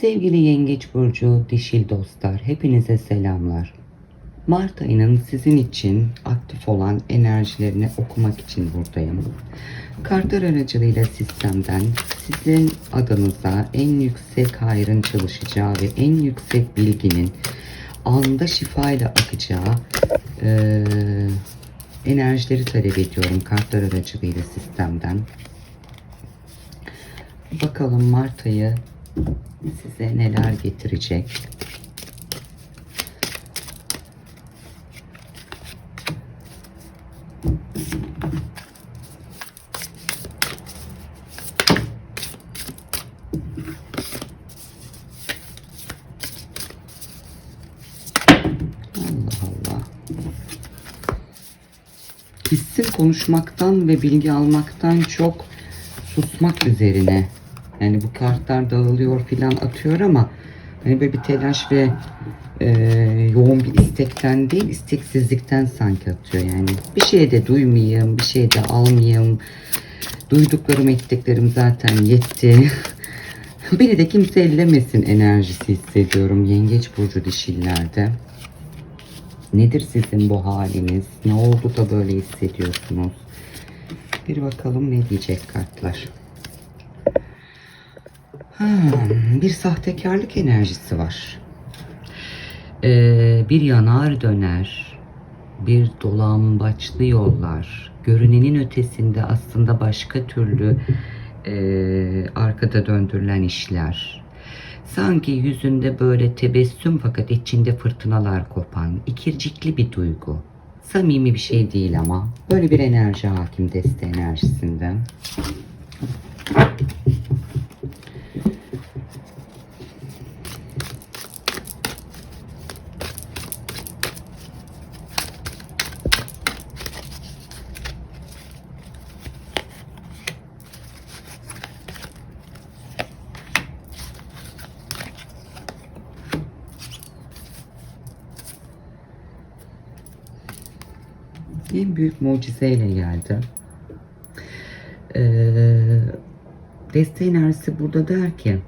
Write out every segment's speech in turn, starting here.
Sevgili Yengeç Burcu dişil dostlar, hepinize selamlar. Mart ayının sizin için aktif olan enerjilerini okumak için buradayım. Kartlar aracılığıyla sistemden sizin adınıza en yüksek hayrın çalışacağı ve en yüksek bilginin anda şifayla akacağı eee, enerjileri talep ediyorum kartlar aracılığıyla sistemden. Bakalım Mart ayı size neler getirecek. Hissin konuşmaktan ve bilgi almaktan çok susmak üzerine. Yani bu kartlar dağılıyor filan atıyor ama hani böyle bir telaş ve e, yoğun bir istekten değil isteksizlikten sanki atıyor yani. Bir şey de duymayayım, bir şey de almayayım. Duyduklarım ettiklerim zaten yetti. Beni de kimse ellemesin enerjisi hissediyorum yengeç burcu dişillerde. Nedir sizin bu haliniz? Ne oldu da böyle hissediyorsunuz? Bir bakalım ne diyecek kartlar. Hmm, bir sahtekarlık enerjisi var. Ee, bir yanar döner, bir dolambaçlı yollar, görünenin ötesinde aslında başka türlü e, arkada döndürülen işler. Sanki yüzünde böyle tebessüm fakat içinde fırtınalar kopan, ikircikli bir duygu. Samimi bir şey değil ama böyle bir enerji hakim deste enerjisinde. En büyük mucizeyle geldi. Ee, deste enerjisi burada der ki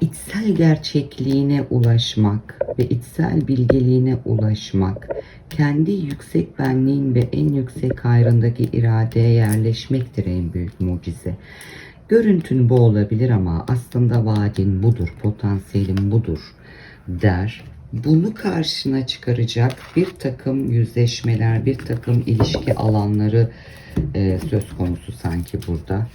içsel gerçekliğine ulaşmak ve içsel bilgeliğine ulaşmak, kendi yüksek benliğin ve en yüksek hayrındaki iradeye yerleşmektir en büyük mucize. Görüntün bu olabilir ama aslında vaadin budur, potansiyelin budur der. Bunu karşına çıkaracak bir takım yüzleşmeler, bir takım ilişki alanları e, söz konusu sanki burada.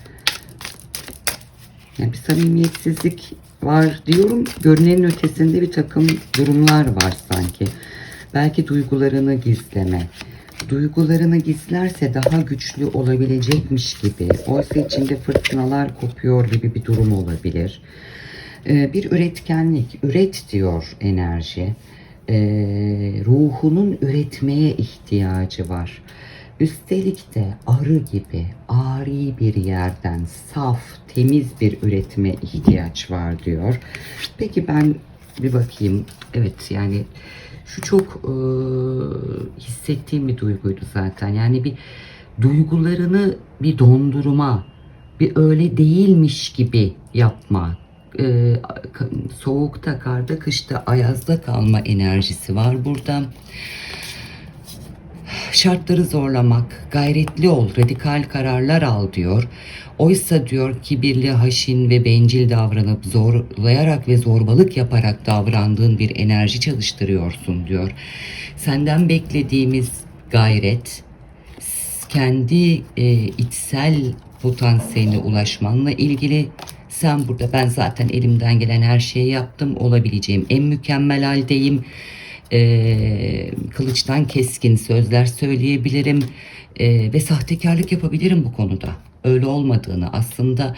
Yani bir samimiyetsizlik var diyorum. Görünenin ötesinde bir takım durumlar var sanki. Belki duygularını gizleme. Duygularını gizlerse daha güçlü olabilecekmiş gibi. Oysa içinde fırtınalar kopuyor gibi bir durum olabilir. Ee, bir üretkenlik, üret diyor enerji. Ee, ruhunun üretmeye ihtiyacı var. Üstelik de arı gibi ari bir yerden saf, temiz bir üretime ihtiyaç var diyor. Peki ben bir bakayım. Evet yani şu çok e, hissettiğim bir duyguydu zaten. Yani bir duygularını bir dondurma, bir öyle değilmiş gibi yapma, e, soğukta, karda, kışta, ayazda kalma enerjisi var burada. Şartları zorlamak, gayretli ol, radikal kararlar al diyor. Oysa diyor kibirli, haşin ve bencil davranıp zorlayarak ve zorbalık yaparak davrandığın bir enerji çalıştırıyorsun diyor. Senden beklediğimiz gayret, kendi e, içsel potansiyeline ulaşmanla ilgili sen burada ben zaten elimden gelen her şeyi yaptım. Olabileceğim en mükemmel haldeyim. Ee, kılıçtan keskin sözler söyleyebilirim. Ee, ve sahtekarlık yapabilirim bu konuda. Öyle olmadığını aslında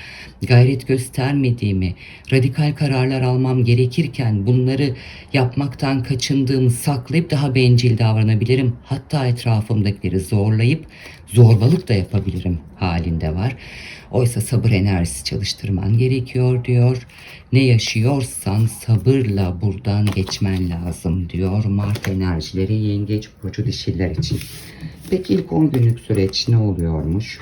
gayret göstermediğimi, radikal kararlar almam gerekirken bunları yapmaktan kaçındığımı saklayıp daha bencil davranabilirim. Hatta etrafımdakileri zorlayıp zorbalık da yapabilirim halinde var. Oysa sabır enerjisi çalıştırman gerekiyor diyor. Ne yaşıyorsan sabırla buradan geçmen lazım diyor. Mart enerjileri yengeç burcu dişiler için. Peki ilk 10 günlük süreç ne oluyormuş?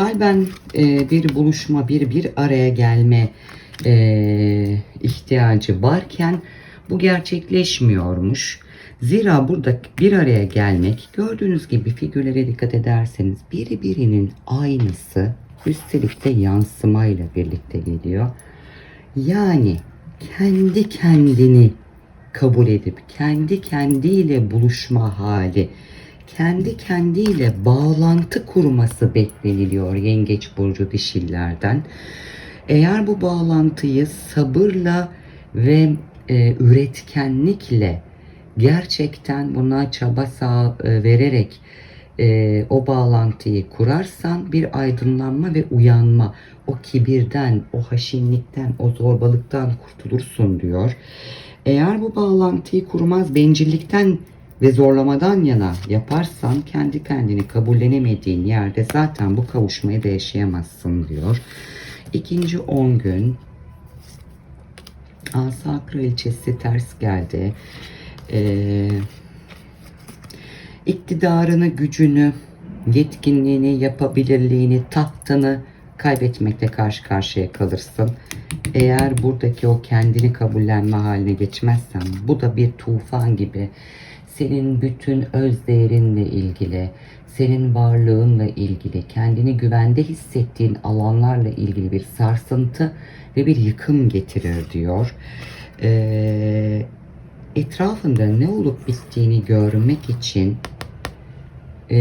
Kalben e, bir buluşma, bir bir araya gelme e, ihtiyacı varken bu gerçekleşmiyormuş. Zira burada bir araya gelmek gördüğünüz gibi figürlere dikkat ederseniz biri birinin aynısı üstelik de yansımayla birlikte geliyor. Yani kendi kendini kabul edip kendi kendiyle buluşma hali, kendi kendiyle bağlantı kurması bekleniliyor yengeç burcu dişillerden. Eğer bu bağlantıyı sabırla ve e, üretkenlikle gerçekten buna çaba sağ, e, vererek e, o bağlantıyı kurarsan bir aydınlanma ve uyanma, o kibirden, o haşinlikten, o zorbalıktan kurtulursun diyor. Eğer bu bağlantıyı kurmaz bencillikten ve zorlamadan yana yaparsan kendi kendini kabullenemediğin yerde zaten bu kavuşmayı da yaşayamazsın diyor. İkinci 10 gün Asa kraliçesi ters geldi. Ee, iktidarını, gücünü, yetkinliğini, yapabilirliğini, tahtını kaybetmekle karşı karşıya kalırsın. Eğer buradaki o kendini kabullenme haline geçmezsen bu da bir tufan gibi senin bütün öz değerinle ilgili, senin varlığınla ilgili, kendini güvende hissettiğin alanlarla ilgili bir sarsıntı ve bir yıkım getirir diyor. Ee, etrafında ne olup bittiğini görmek için e,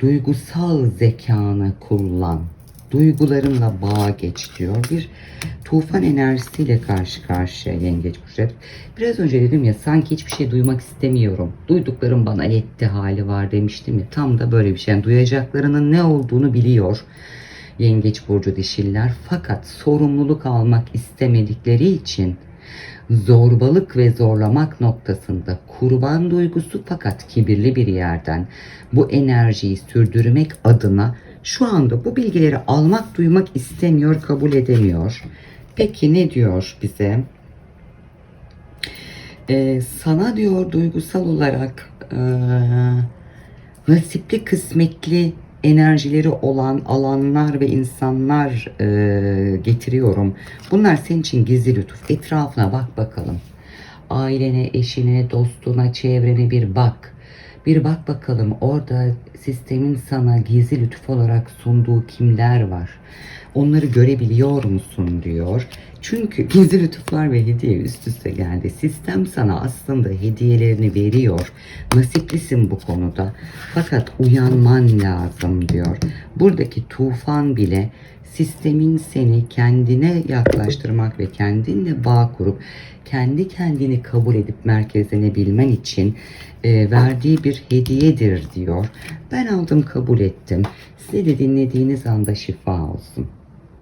duygusal zekanı kullan. Duygularınla bağ geç diyor. Bir tufan enerjisiyle karşı karşıya yengeç burçları. Biraz önce dedim ya sanki hiçbir şey duymak istemiyorum. Duyduklarım bana yetti hali var demiştim ya. Tam da böyle bir şey. Yani duyacaklarının ne olduğunu biliyor. Yengeç burcu dişiller. Fakat sorumluluk almak istemedikleri için zorbalık ve zorlamak noktasında kurban duygusu fakat kibirli bir yerden bu enerjiyi sürdürmek adına şu anda bu bilgileri almak duymak istemiyor, kabul edemiyor. Peki ne diyor bize? Ee, sana diyor duygusal olarak ee, nasipli kısmetli enerjileri olan alanlar ve insanlar e, getiriyorum. Bunlar senin için gizli lütuf. Etrafına bak bakalım. Ailene, eşine, dostuna, çevrene bir bak. Bir bak bakalım orada sistemin sana gizli lütuf olarak sunduğu kimler var? Onları görebiliyor musun diyor. Çünkü gizli lütuflar ve hediye üst üste geldi. Sistem sana aslında hediyelerini veriyor. Nasiplisin bu konuda. Fakat uyanman lazım diyor. Buradaki tufan bile sistemin seni kendine yaklaştırmak ve kendinle bağ kurup kendi kendini kabul edip merkezlenebilmen için e, verdiği bir hediyedir diyor. Ben aldım kabul ettim. Size de dinlediğiniz anda şifa olsun.